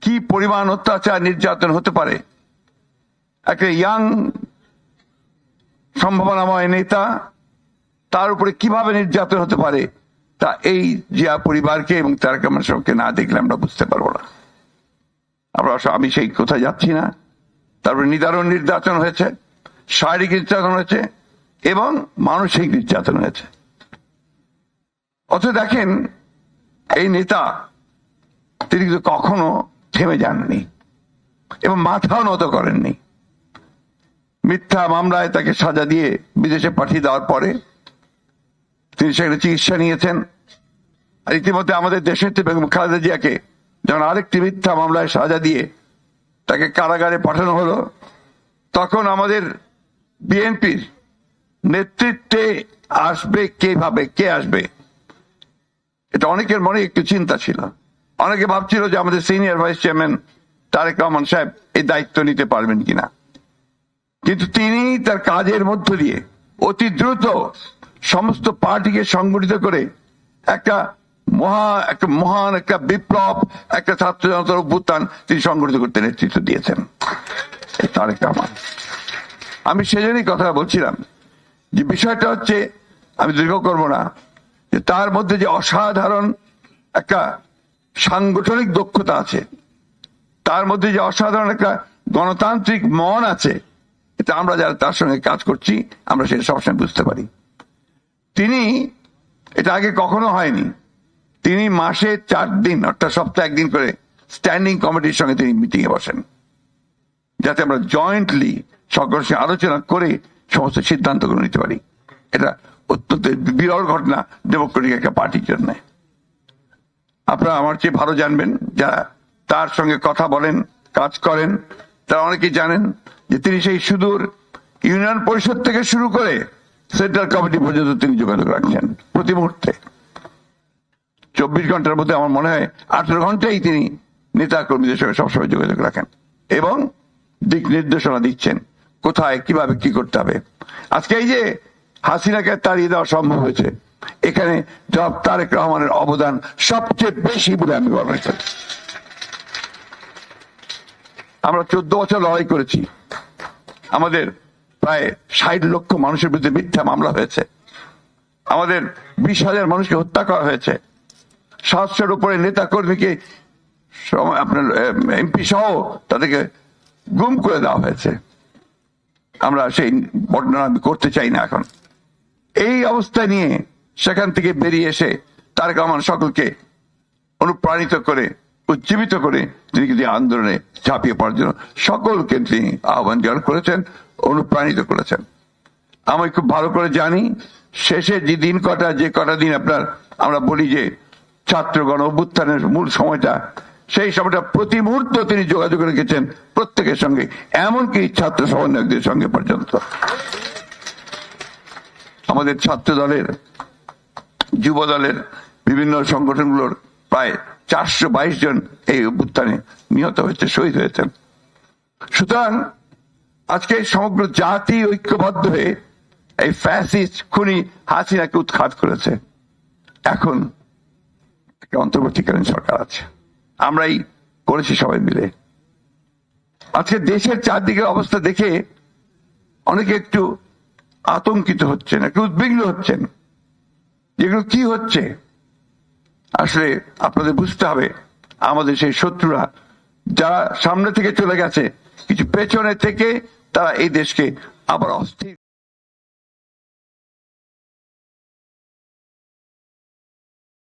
কি পরিমাণ অত্যাচার নির্যাতন হতে পারে? একটা ইয়াং সম্ভাবনাময় নেতা, তার উপরে কীভাবে নির্যাতন হতে পারে? তা এই জিয়া পরিবারকে এবং তার সবকে না দেখলে আমরা বুঝতে পারব না। আমরা আমি সেই কোথায় যাচ্ছি না। তারপরে নিদারণ নির্যাতন হয়েছে, শারীরিক নির্যাতন হয়েছে এবং মানসিক নির্যাতন হয়েছে। অথচ দেখেন, এই নেতা, তিনি কিন্তু কখনো থেমে যাননি এবং মাথাও নত করেননি। মিথ্যা মামলায় তাকে সাজা দিয়ে বিদেশে পাঠিয়ে দেওয়ার পরে তিনি সেখানে চিকিৎসা নিয়েছেন। আর ইতিমধ্যে আমাদের দেশের বেগম খালেদা জিয়াকে যখন আরেকটি মিথ্যা মামলায় সাজা দিয়ে তাকে কারাগারে পাঠানো হলো, তখন আমাদের বিএনপির নেতৃত্বে আসবে কে ভাবে, কে আসবে, এটা অনেকের মনে একটু চিন্তা ছিল। অনেকে ভাবছিল যে আমাদের senior vice chairman Tarique Rahman সাহেব এই দায়িত্ব নিতে পারবেন কিনা। কিন্তু তিনি তার কাজের মধ্য দিয়ে অতি দ্রুত সমস্ত পার্টিকে সংগঠিত করে একটা মহা, একটা মহান, একটা বিপ্লব, একটা ছাত্র জনতার অভ্যুত্থান তিনি সংগঠিত করতে নেতৃত্ব দিয়েছেন। তারেক রহমান। আমি সেজন্যই কথা বলছিলাম যে বিষয়টা হচ্ছে, আমি দীর্ঘ করব না, যে তার মধ্যে যে অসাধারণ একটা সাংগঠনিক দক্ষতা আছে। তার মধ্যে যে অসাধারণ একটা গণতান্ত্রিক মন আছে, এটা আমরা যারা তার সঙ্গে কাজ করছি, আমরা সেটা সবসময় বুঝতে পারি। তিনি, এটা আগে কখনো হয়নি। তিনি মাসে চার দিন, অর্থাৎ সপ্তাহে একদিন করে স্ট্যান্ডিং কমিটির সঙ্গে তিনি মিটিংয়ে বসেন। যাতে আমরা জয়েন্টলি সকল সঙ্গে আলোচনা করে সমস্ত সিদ্ধান্তগুলো নিতে পারি। এটা অত্যন্ত বিরল ঘটনা ডেমোক্রেটিক একটা পার্টির জন্য। আপনারা আমার চেয়ে ভালো জানবেন, যারা তার সঙ্গে কথা বলেন, কাজ করেন, তারা অনেকেই জানেন যে তিনি সেই সুদূর ইউনিয়ন পরিষদ থেকে শুরু করে সেন্ট্রাল কমিটি পর্যন্ত তিনি যোগাযোগ রাখছেন প্রতি মুহূর্তে। চব্বিশ ঘণ্টার মধ্যে আমার মনে হয় আঠেরো ঘন্টাই তিনি নেতা কর্মীদের সঙ্গে সবসময় যোগাযোগ রাখেন এবং দিক নির্দেশনা দিচ্ছেন কোথায়, কীভাবে, কি করতে হবে। আজকে এই যে হাসিনাকে তাড়িয়ে দেওয়া সম্ভব হয়েছে এখানে জনাব তারেক রহমানের অবদান সবচেয়ে বেশি বলে আমি মনে আমরা চোদ্দ বছর লড়াই করেছি। আমাদের প্রায় ষাট লক্ষ মানুষের বিরুদ্ধে মিথ্যা মামলা হয়েছে। আমাদের বিশ হাজার মানুষকে হত্যা করা হয়েছে। সাতশোর উপরে নেতা কর্মীকে আপনার এমপি সহ তাদেরকে গুম করে দেওয়া হয়েছে। আমরা সেই বর্ণনা করতে চাই না এখন। এই অবস্থা নিয়ে সেখান থেকে বেরিয়ে এসে তারেক রহমান সকলকে অনুপ্রাণিত করে, উজ্জীবিত করে তিনি কিন্তু আন্দোলনে ঝাঁপিয়ে পড়ার জন্য সকলকে তিনি আহ্বান জানান করেছেন, অনুপ্রাণিত করেছেন। আমি খুব ভালো করে জানি, শেষে যে দিন কটা, যে কটা দিন আপনার আমরা বলি যে ছাত্রগণ অভ্যুত্থানের মূল সময়টা, সেই সময়টা প্রতি মুহূর্ত তিনি যোগাযোগ রেখেছেন প্রত্যেকের সঙ্গে, এমনকি ছাত্র সমন্বয়কদের সঙ্গে পর্যন্ত। আমাদের ছাত্র দলের যুব দলের বিভিন্ন সংগঠনগুলোর প্রায় চারশো বাইশ জন এই অভ্যুত্থানে নিহত হয়েছে, শহীদ হয়েছেন। সুতরাং আজকে সমগ্র জাতি ঐক্যবদ্ধ হয়ে এই ফ্যাসিস্ট খুনি হাসিনাকে উৎখাত করেছে। এখন একটা অন্তর্বর্তীকালীন সরকার আছে। আমরাই করেছি সবাই মিলে। আজকে দেশের চারদিকের অবস্থা দেখে অনেকে একটু আতঙ্কিত হচ্ছেন, একটু উদ্বিগ্ন হচ্ছেন। যেগুলো কি হচ্ছে? আসলে আপনাদের বুঝতে হবে, আমাদের সেই শত্রুরা, যারা সামনে থেকে চলে গেছে, কিছু পেছনে থেকে তারা এই দেশকে আবার অস্থির